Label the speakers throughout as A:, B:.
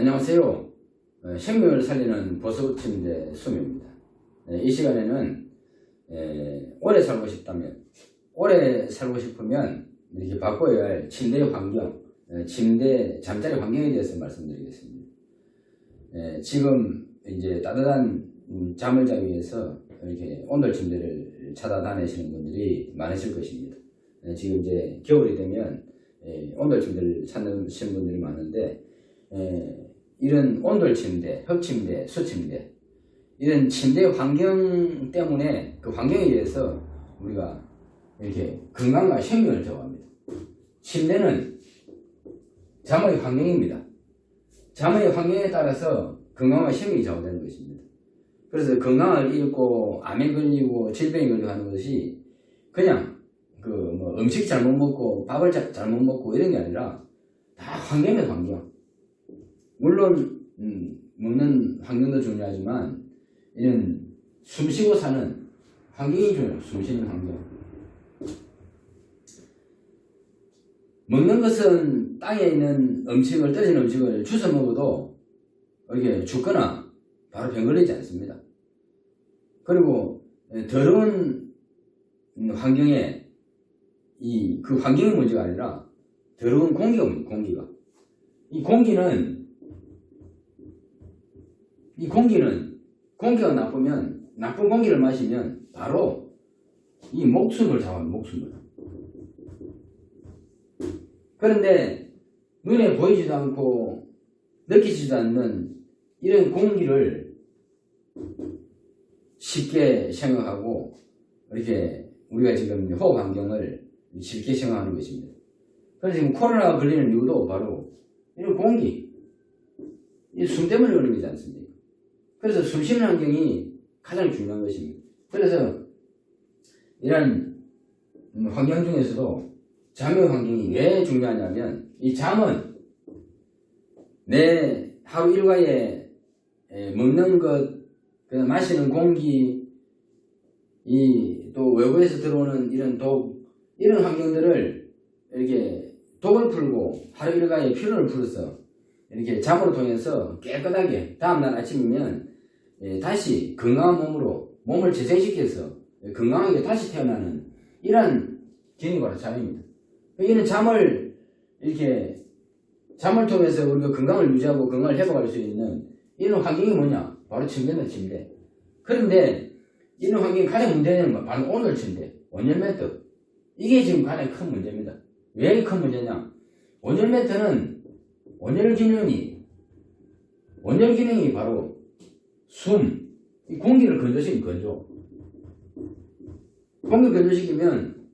A: 안녕하세요. 어, 생명을 살리는 보석침대 수명입니다. 네, 이 시간에는 에, 오래 살고 싶다면, 오래 살고 싶으면 이렇게 바꿔야 할 침대 환경, 에, 침대 잠자리 환경에 대해서 말씀드리겠습니다. 에, 지금 이제 따뜻한 음, 잠을 자기 위해서 이렇게 온돌 침대를 찾아다니시는 분들이 많으실 것입니다. 에, 지금 이제 겨울이 되면 에, 온돌 침대를 찾는 분들이 많은데 에, 이런 온돌 침대, 흙 침대, 수 침대 이런 침대 환경 때문에 그 환경에 의해서 우리가 이렇게 건강과 생명을 저하합니다. 침대는 잠의 환경입니다. 잠의 환경에 따라서 건강과 생명이 좌우되는 것입니다. 그래서 건강을 잃고 암에 걸리고 질병에 걸리고 하는 것이 그냥 그 뭐 음식 잘못 먹고 밥을 자- 잘못 먹고 이런 게 아니라 다 환경의 환경. 물론 음, 먹는 환경도 중요하지만 이런 숨쉬고 사는 환경이 중요해요. 숨쉬는 환경. 먹는 것은 땅에 있는 음식을 떨어진 음식을 주워 먹어도 이게 죽거나 바로 병 걸리지 않습니다. 그리고 더러운 환경에 이 그 환경의 문제가 아니라 더러운 공기가 문제, 공기가 이 공기는 이 공기는 공기가 나쁘면 나쁜 공기를 마시면 바로 이 목숨을 잡아요 목숨을 그런데 눈에 보이지도 않고 느끼지도 않는 이런 공기를 쉽게 생각하고 이렇게 우리가 지금 호흡 환경을 쉽게 생각하는 것입니다. 그래서 지금 코로나가 걸리는 이유도 바로 이런 공기, 이숨 때문에 걸리는 거지 않습니까? 그래서 숨 쉬는 환경이 가장 중요한 것입니다. 그래서 이런 음, 환경 중에서도 잠의 환경이 왜 중요하냐면 이 잠은 내 하루 일과에 에, 먹는 것, 그다음 마시는 공기, 이 또 외부에서 들어오는 이런 독 이런 환경들을 이렇게 독을 풀고 하루 일과의 피로를 풀어서 이렇게 잠으로 통해서 깨끗하게 다음날 아침이면 예, 다시 건강한 몸으로 몸을 재생시켜서 건강하게 다시 태어나는 기능이 바로 잠입니다. 이는 잠을 이렇게 잠을 통해서 우리가 건강을 유지하고 건강을 회복할 수 있는 이런 환경이 뭐냐? 바로 침대입니다, 침대. 그런데 이런 환경이 가장 문제되는 건 바로 오늘 침대, 원열 매트. 이게 지금 가장 큰 문제입니다. 왜 큰 문제냐? 원열 매트는 원열 기능이 원열 기능이 바로 숨, 이 공기를 건조시키는 건조. 공기 건조시키면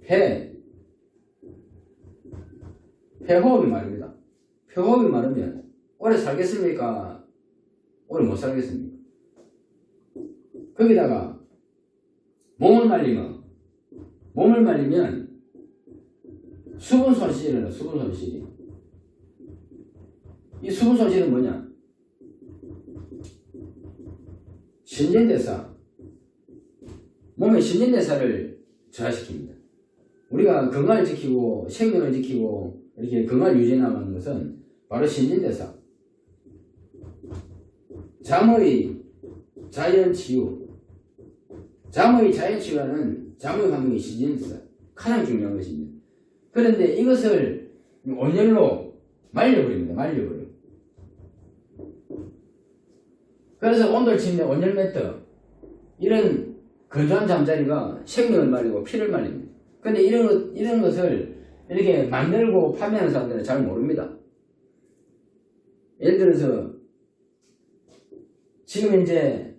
A: 폐, 폐호흡이 마릅니다. 폐호흡이 마르면 오래 살겠습니까? 오래 못 살겠습니까? 거기다가 몸을 말리면 몸을 말리면 수분 손실이 일어나 수분 손실이 이 수분 손실은 뭐냐? 신진대사 몸의 신진대사를 저하시킵니다. 우리가 건강을 지키고 생명을 지키고 이렇게 건강을 유지해 나가는 것은 바로 신진대사 잠의 자연치유 잠의 자연치유라는 잠의 환경이 신진대사 가장 중요한 것입니다. 그런데 이것을 온열로 말려버립니다. 말려버려. 그래서 온돌 침대 온열 매트 이런 건조한 잠자리가 생명을 말리고 피를 말립니다. 근데 이런 것, 이런 것을 이렇게 만들고 판매하는 사람들은 잘 모릅니다. 예를 들어서 지금 이제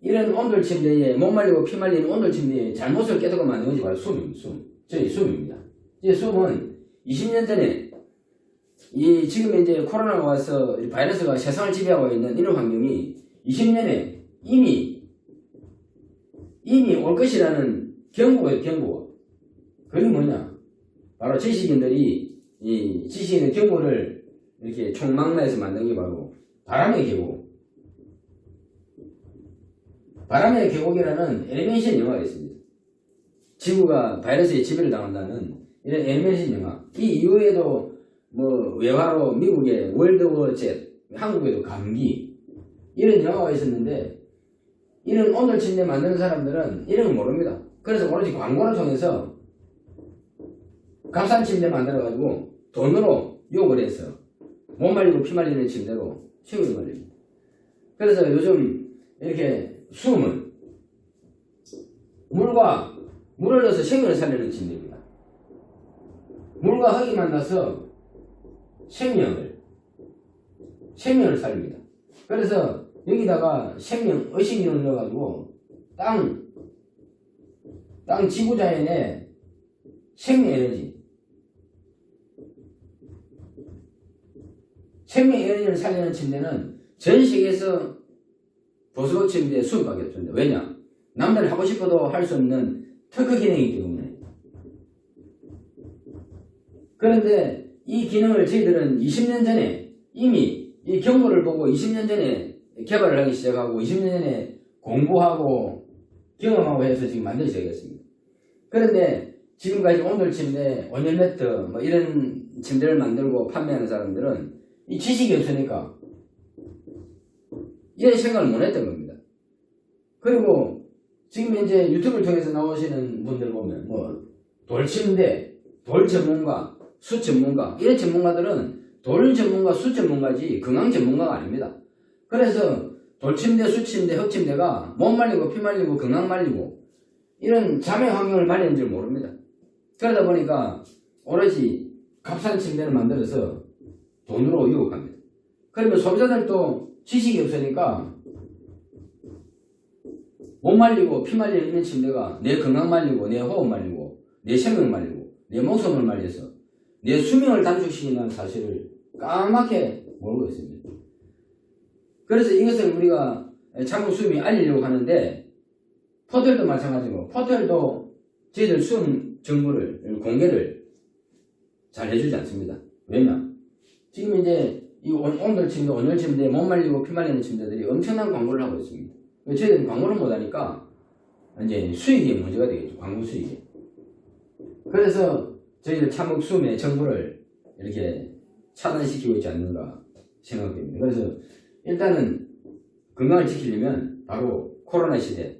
A: 이런 온돌 침대에 목 말리고 피 말리는 온돌 침대에 잘못을 깨닫고 만든 것이 바로 숨입니다. 숨. 저희 숨입니다. 이 숨은 20년 전에 이 지금 이제 코로나가 와서 이 바이러스가 세상을 지배하고 있는 이런 환경이 20년에 이미 이미 올 것이라는 경고예요, 경고. 그게 뭐냐? 바로 지식인들이 이 지식인의 경고를 이렇게 총망라해서 만든 게 바로 바람의 계곡. 바람의 계곡이라는 애니메이션 영화가 있습니다. 지구가 바이러스에 지배를 당한다는 이런 애니메이션 영화. 이 이후에도 뭐 외화로 미국의 월드워 젯, 한국에도 감기 이런 영화가 있었는데 이런 오늘 침대 만드는 사람들은 이런 거 모릅니다. 그래서 오로지 광고를 통해서 값싼 침대 만들어가지고 돈으로 욕을 해서 못 말리고 피 말리는 침대로 시골이 말립니다. 그래서 요즘 이렇게 수음은 물과 물을 넣어서 생명을 살리는 침대입니다. 물과 흙이 만나서 생명을 생명을 살립니다. 그래서 여기다가 생명 의식인을 넣어가지고 땅, 땅 지구자연의 생명 에너지, 생명 에너지를 살리는 침대는 전 세계에서 보수 침대 수밖에 없습니다. 왜냐? 남들이 하고 싶어도 할 수 없는 특허 기능이기 때문에. 그런데 이 기능을 저희들은 20년 전에 이미 이 경고를 보고 20년 전에 개발을 하기 시작하고 20년 전에 공부하고 경험하고 해서 지금 만들기 시작했습니다. 그런데 지금까지 오늘 침대, 온열 매트 뭐 이런 침대를 만들고 판매하는 사람들은 이 지식이 없으니까 이런 생각을 못 했던 겁니다. 그리고 지금 이제 유튜브를 통해서 나오시는 분들 보면 뭐 돌침대, 돌 전문가, 수 전문가 이런 전문가들은 돌 전문가, 수 전문가지 건강 전문가가 아닙니다. 그래서 돌침대, 수침대, 흙침대가 몸 말리고 피 말리고 건강 말리고 이런 자매 환경을 말리는 줄 모릅니다. 그러다 보니까 오로지 값싼 침대를 만들어서 돈으로 유혹합니다. 그러면 소비자들도 지식이 없으니까 못 말리고 피 말리는 침대가 내 건강 말리고 내 호흡 말리고 내 생명 말리고 내 목숨을 말려서 내 수명을 단축시키는 사실을 까맣게 모르고 있습니다. 그래서 이것을 우리가 장구 수음이 알리려고 하는데 포털도 마찬가지고 포털도 저희들 수음 정보를 공개를 잘 해주지 않습니다. 왜냐? 지금 이제 이 온- 온돌 침대, 온열 침대, 못 말리고 피 말리는 침대들이 엄청난 광고를 하고 있습니다. 저희들은 광고를 못하니까 이제 수익이 문제가 되겠죠. 광고 수익이. 그래서 저희들 참혹 수음의 정보를 이렇게 차단시키고 있지 않는가 생각됩니다. 그래서 일단은 건강을 지키려면 바로 코로나 시대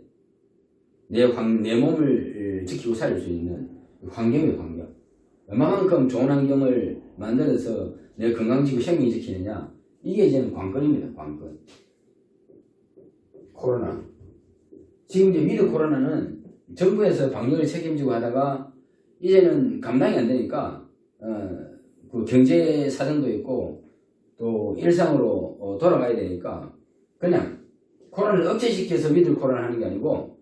A: 내, 환, 내 몸을 지키고 살릴 수 있는 환경의 환경. 얼마만큼 좋은 환경을 만들어서 내 건강 지키고 생명 지키느냐. 이게 이제는 관건입니다. 관건. 코로나. 지금 이제 위드 코로나는 정부에서 방역을 책임지고 하다가 이제는 감당이 안 되니까 어, 그 경제 사정도 있고 또 일상으로 어, 돌아가야 되니까 그냥 코로나를 억제시켜서 위드 코로나 하는 게 아니고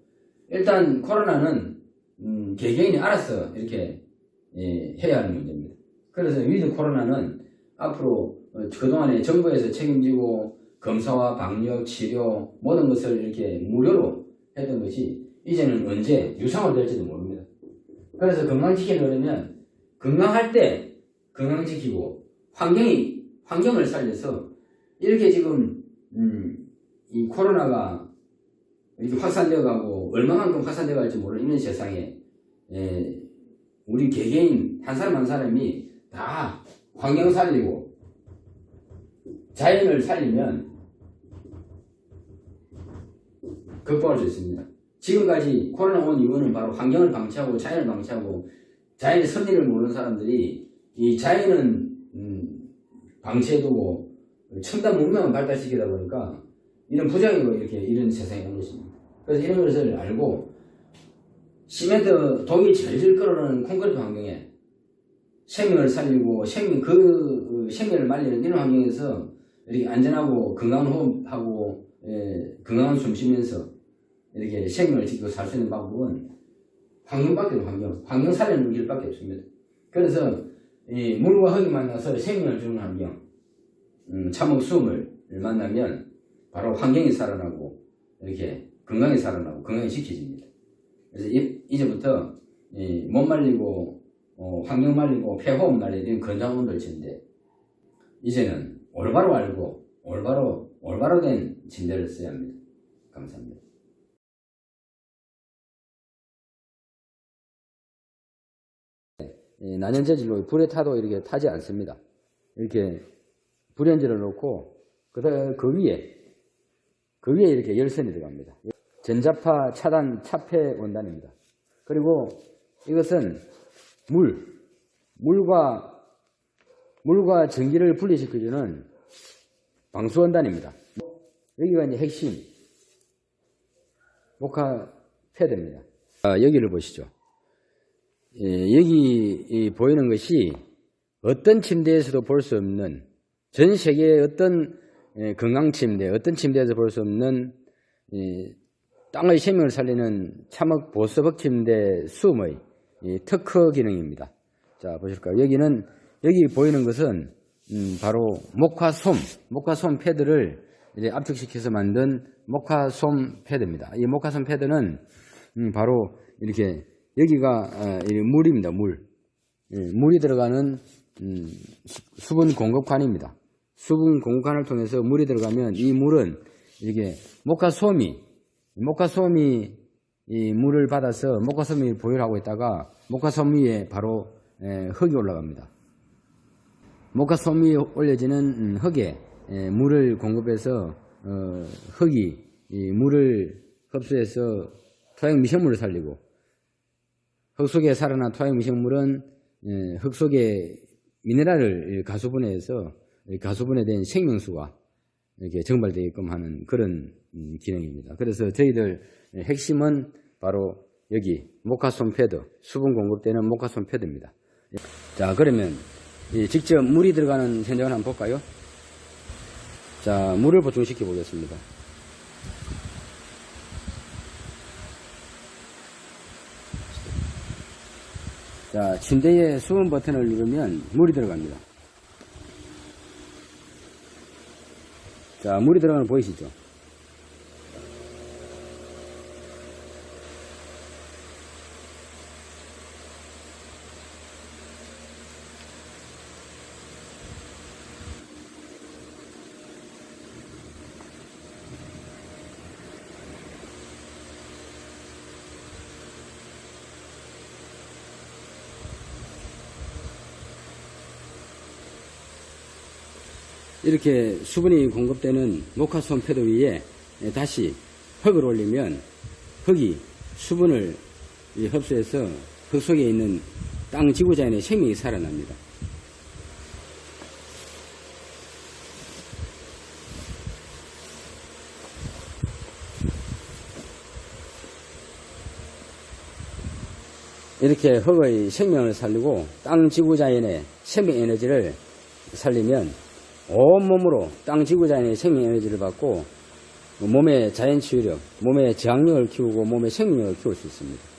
A: 일단 코로나는 음, 개개인이 알아서 이렇게 예, 해야 하는 문제입니다. 그래서 위드 코로나는 앞으로 어, 그동안에 정부에서 책임지고 검사와 방역, 치료 모든 것을 이렇게 무료로 했던 것이 이제는 언제 유상화 될지도 모릅니다. 그래서 건강 지키려면 건강할 때 건강 지키고 환경이 환경을 살려서 이렇게 지금 음, 이 코로나가 이렇게 확산되어 가고 얼마만큼 확산되어 갈지 모르는 세상에 에, 우리 개개인 한 사람 한 사람이 다 환경 살리고 자연을 살리면 극복할 수 있습니다. 지금까지 코로나 온 이유는 바로 환경을 방치하고 자연을 방치하고 자연의 선리를 모르는 사람들이 이 자연은 음, 방치해두고 첨단 문명을 발달시키다 보니까 이런 부작용으로 이렇게 이런 세상에 온 것입니다. 그래서 이런 것을 알고 시멘트 독이 질질 끓어오르는 콘크리트 환경에 생명을 살리고 생명 그 생명을 말리는 이런 환경에서 이렇게 안전하고 건강한 호흡하고 예, 건강한 숨 쉬면서 이렇게 생명을 지키고 살 수 있는 방법은 환경밖에 없는 환경, 환경 살리는 길밖에 없습니다. 그래서 이 물과 흙이 만나서 생명을 주는 환경, 음, 참혹 수음을 만나면 바로 환경이 살아나고 이렇게 건강이 살아나고 건강이 지켜집니다. 그래서 이, 이제부터 이, 못 말리고 어, 환경 말리고 폐호흡 말리는 건강 온돌침대 이제는 올바로 알고 올바로 올바로 된 침대를 써야 합니다. 감사합니다. 난연 재질로 불에 타도 이렇게 타지 않습니다. 이렇게 불연지를 놓고 그다음 그 위에 그 위에 이렇게 열선이 들어갑니다. 전자파 차단 차폐 원단입니다. 그리고 이것은 물, 물과 물과 전기를 분리시켜주는 방수 원단입니다. 여기가 이제 핵심 모카 패드입니다. 아, 여기를 보시죠. 예, 여기 이 보이는 것이 어떤 침대에서도 볼 수 없는 전 세계의 어떤 예, 건강 침대, 어떤 침대에서 볼 수 없는 이 땅의 생명을 살리는 참흑 보스벅 침대 이 특허 기능입니다. 자 보실까요? 여기는 여기 보이는 것은 음, 바로 모카솜, 모카솜 패드를 이제 압축시켜서 만든 모카솜 패드입니다. 이 모카솜 패드는 음, 바로 이렇게 여기가 어, 이 물입니다. 물. 예, 물이 들어가는 음, 수- 수분 공급관입니다. 수분 공급관을 통해서 물이 들어가면 이 물은 이렇게 목화솜이 목화솜이 이 물을 받아서 목화솜이 보유하고 있다가 목화솜 위에 바로 에, 흙이 올라갑니다. 목화솜 위에 올려지는 음, 흙에 에, 물을 공급해서 어, 흙이 이 물을 흡수해서 토양 미생물을 살리고 흙 속에 살아난 토양 미생물은 예, 흙 속에 미네랄을 가수분해해서 가수분해된 생명수가 이렇게 증발되게끔 하는 그런 음, 기능입니다. 그래서 저희들 핵심은 바로 여기 모카솜 패드, 수분 공급되는 모카솜 패드입니다. 자, 그러면 이 직접 물이 들어가는 현장을 한번 볼까요? 자, 물을 보충시켜 보겠습니다. 자, 침대에 수분 버튼을 누르면 물이 들어갑니다. 자, 물이 들어가는 거 보이시죠? 이렇게 수분이 공급되는 모카솜 패드 위에 다시 흙을 올리면 흙이 수분을 이 흡수해서 흙 속에 있는 땅 지구자연의 생명이 살아납니다. 이렇게 흙의 생명을 살리고 땅 지구자연의 생명 에너지를 살리면 온몸으로 땅 지구자연의 생명 에너지를 받고 몸의 자연 치유력, 몸의 저항력을 키우고 몸의 생명력을 키울 수 있습니다.